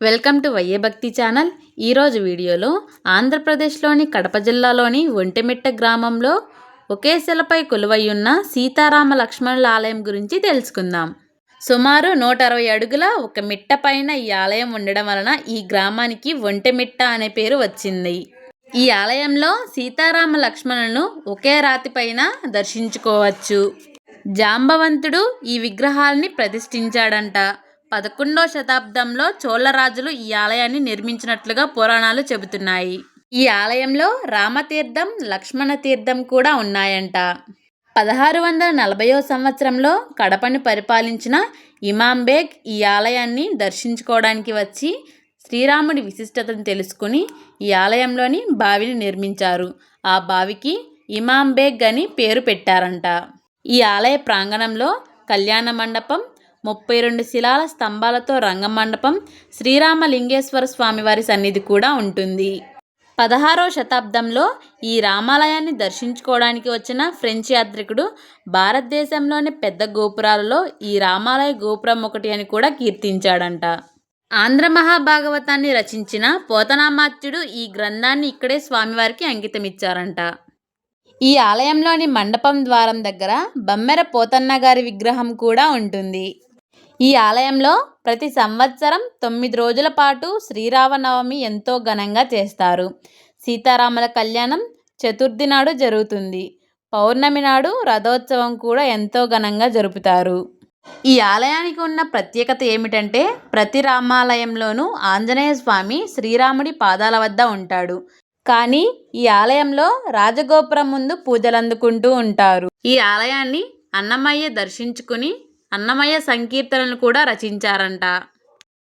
Welcome to వయ్యే భక్తి channel. ఈరోజు వీడియోలో ఆంధ్రప్రదేశ్లోని కడప జిల్లాలోని ఒంటిమిట్ట గ్రామంలో ఒకే శిలపై కొలువయ్యున్న సీతారామ లక్ష్మణుల ఆలయం గురించి తెలుసుకుందాం. సుమారు నూట అరవై అడుగుల ఒక మిట్ట పైన ఈ ఆలయం ఉండడం వలన ఈ గ్రామానికి ఒంటిమిట్ట అనే పేరు వచ్చింది. ఈ ఆలయంలో సీతారామ లక్ష్మణులను ఒకే రాతి పైన దర్శించుకోవచ్చు. జాంబవంతుడు ఈ విగ్రహాల్ని ప్రతిష్ఠించాడంట. పదకొండవ శతాబ్దంలో చోళరాజులు ఈ ఆలయాన్ని నిర్మించినట్లుగా పురాణాలు చెబుతున్నాయి. ఈ ఆలయంలో రామతీర్థం లక్ష్మణ తీర్థం కూడా ఉన్నాయంట. పదహారు వందల నలభైవ సంవత్సరంలో కడపని పరిపాలించిన ఇమాంబేగ్ ఈ ఆలయాన్ని దర్శించుకోవడానికి వచ్చి శ్రీరాముడి విశిష్టతను తెలుసుకుని ఈ ఆలయంలోని బావిని నిర్మించారు. ఆ బావికి ఇమాంబేగ్ అని పేరు పెట్టారంట. ఈ ఆలయ ప్రాంగణంలో కళ్యాణ మండపం ముప్పై రెండు శిలాల స్తంభాలతో రంగమండపం శ్రీరామలింగేశ్వర స్వామివారి సన్నిధి కూడా ఉంటుంది. పదహారవ శతాబ్దంలో ఈ రామాలయాన్ని దర్శించుకోవడానికి వచ్చిన ఫ్రెంచ్ యాత్రికుడు భారతదేశంలోని పెద్ద గోపురాలలో ఈ రామాలయ గోపురం ఒకటి అని కూడా కీర్తించాడంట. ఆంధ్ర మహాభాగవతాన్ని రచించిన పోతనామాత్యుడు ఈ గ్రంథాన్ని ఇక్కడే స్వామివారికి అంకితమిచ్చారంట. ఈ ఆలయంలోని మండపం ద్వారం దగ్గర బమ్మెర పోతన్న గారి విగ్రహం కూడా ఉంటుంది. ఈ ఆలయంలో ప్రతి సంవత్సరం తొమ్మిది రోజుల పాటు శ్రీరామనవమి ఎంతో ఘనంగా చేస్తారు. సీతారాముల కళ్యాణం చతుర్థి నాడు జరుగుతుంది. పౌర్ణమి నాడు రథోత్సవం కూడా ఎంతో ఘనంగా జరుపుతారు. ఈ ఆలయానికి ఉన్న ప్రత్యేకత ఏమిటంటే ప్రతి రామాలయంలోనూ ఆంజనేయ స్వామి శ్రీరాముడి పాదాల వద్ద ఉంటాడు. కానీ ఈ ఆలయంలో రాజగోపురం ముందు పూజలు అందుకుంటూ ఉంటారు. ఈ ఆలయాన్ని అన్నమయ్య దర్శించుకుని అన్నమయ్య సంకీర్తనలు కూడా రచించారంట.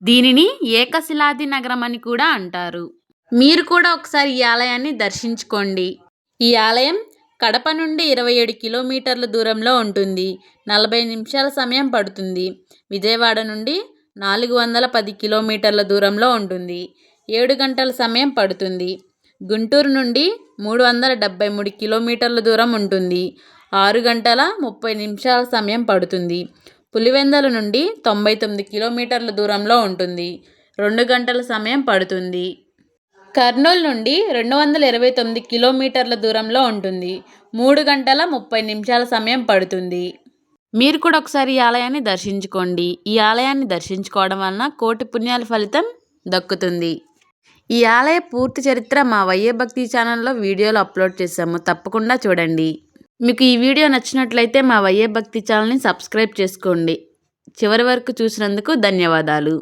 దీనిని ఏకశిలాది నగరం అని కూడా అంటారు. మీరు కూడా ఒకసారి ఈ ఆలయాన్ని దర్శించుకోండి. ఈ ఆలయం కడప నుండి ఇరవై ఏడు కిలోమీటర్ల దూరంలో ఉంటుంది. నలభై నిమిషాల సమయం పడుతుంది. విజయవాడ నుండి నాలుగు వందల పది కిలోమీటర్ల దూరంలో ఉంటుంది. ఏడు గంటల సమయం పడుతుంది. గుంటూరు నుండి మూడు వందల డెబ్బై మూడు కిలోమీటర్ల దూరం ఉంటుంది. ఆరు గంటల ముప్పై నిమిషాల సమయం పడుతుంది. పులివెందల నుండి తొంభై తొమ్మిది కిలోమీటర్ల దూరంలో ఉంటుంది. రెండు గంటల సమయం పడుతుంది. కర్నూలు నుండి రెండు వందల ఇరవై తొమ్మిది కిలోమీటర్ల దూరంలో ఉంటుంది. మూడు గంటల ముప్పై నిమిషాల సమయం పడుతుంది. మీరు కూడా ఒకసారి ఈ ఆలయాన్ని దర్శించుకోండి. ఈ ఆలయాన్ని దర్శించుకోవడం వలన కోటి పుణ్యాల ఫలితం దక్కుతుంది. ఈ ఆలయ పూర్తి చరిత్ర మా వయ్యే భక్తి ఛానల్లో వీడియోలు అప్లోడ్ చేసాము తప్పకుండా చూడండి. మీకు ఈ వీడియో నచ్చినట్లయితే మా వయ్యే భక్తి ఛానల్ని సబ్స్క్రైబ్ చేసుకోండి. చివరి వరకు చూసినందుకు ధన్యవాదాలు.